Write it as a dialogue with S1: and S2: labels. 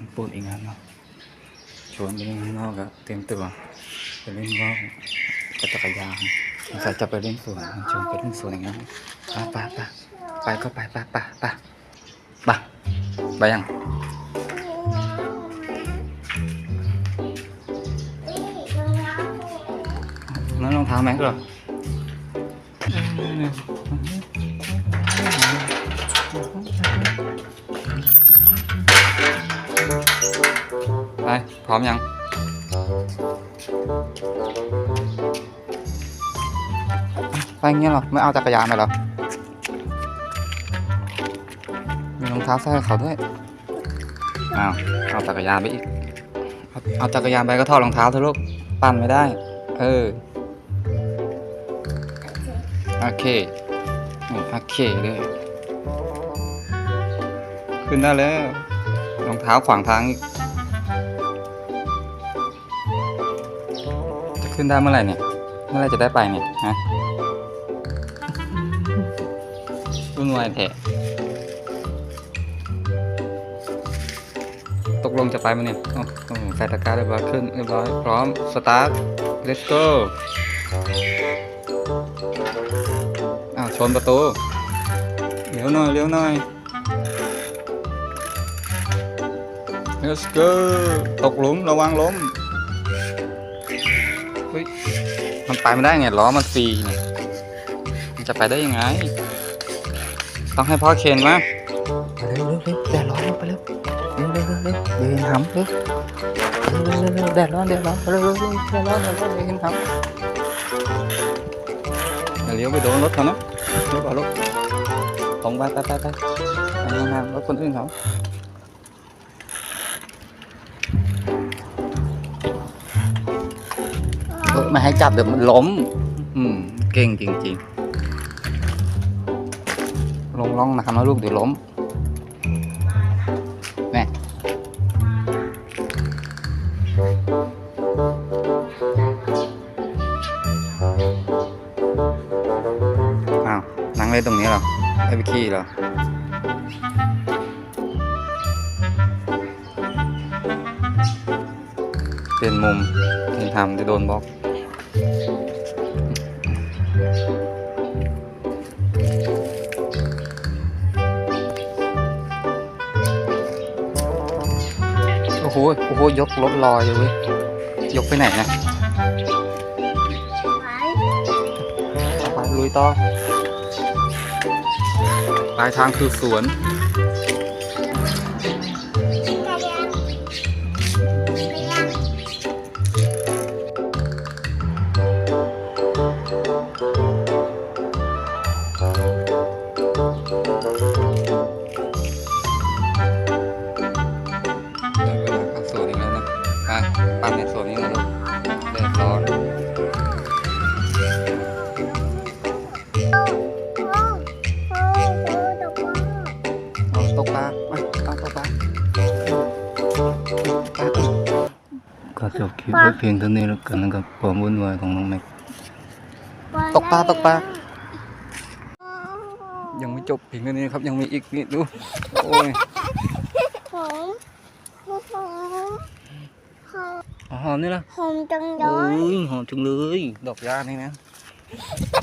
S1: มันปูนอีกแล้วเนาะชวนไปเล่นข้างนอกก็เตรียมตัวไปเล่นว่าวกับจักรยานสงสัยจะไปเล่นสวนชวนไปเล่นสวนอีกแล้วไปไปไปไปก็ไปไปไปไปไปไปยังนั่นรองเท้าแม็กเหรอ ไปพร้อมยัง ไปอย่างเงี้ยเหรอ ไม่เอาจักรยานไปเหรอ มีรองเท้าใส่ให้เขาด้วย อ้าว เอาจักรยานไปอีกเอาเอาจักรยานไปก็ถอดรองเท้าเถอะลูก ปั่นไม่ได้ เออ โอเคนี่โอเคเลยขึ้นได้แล้ว รองเท้าขวางทางอีก ขึ้นได้เมื่อไหร่เนี่ย เมื่อไรจะได้ไปเนี่ยฮะวุ่นวายแท้ตกลงจะไปมั้ยเนี่ยโอ้โหใส่ตะกร้าเรียบร้อยขึ้นเรียบร้อยพร้อม สตาร์ท let's go อ้าวชนประตูเลี้ยวหน่อยเลี้ยวหน่อย let's go ตกหลุมระวังล้ม ฮ้ยมันไปไม่ได้ไงล้อมันฟรีเนี่ยมันจะไปได้ยังไง ต้องให้พ่อเคนมาไปเร็วเร็วเร็วแดดร้อนเร็วไปเร็วเร็วเร็วเร็วเร็วเดี๋ยวเห็นหำเร็วเร็วเร็วเร็วแดดร้อนแดดร้อนเร็วเร็วเร็วแดดร้อนแดดร้อนเดี๋ยวเห็นหำอย่าเลี้ยวไปโดนรถเขานะเลี้ยวก่อนรถตรงไปไปไปไปไปห่างๆรถคนอื่นเขา ไม่ให้จับเดี๋ยวมันล้ม อืม เก่งจริง ๆ ลงล่องน้ำนะลูกเดี๋ยวล้มแม่อ้าวนั่งเล่นตรงนี้เหรอให้ไปขี้เหรอเปลี่ยนมุมที่ทำจะโดนบล็อก โอ้โห โอ้โห ยกรถลอยเลยเว้ย ยกไปไหนนะไปลุยต่อปลายทางคือสวน สวนนี้เลยลูกแดดร้อนเอาตกปลามาเอาตกปลาก็จบคลิปไว้เพียงเท่านี้แล้วกันนะครับความวุ่นวายของน้องแม็กตกปลาตกปลายังไม่จบเพียงเท่านี้ครับยังมีอีกนี่ดูโอ้ย
S2: ผมผมผม
S1: อ๋อ หอมนี่ละ
S2: ผมจังเล
S1: โอ้
S2: ย
S1: ยหอมจังเลย ดอกยานี่นะ
S2: แต่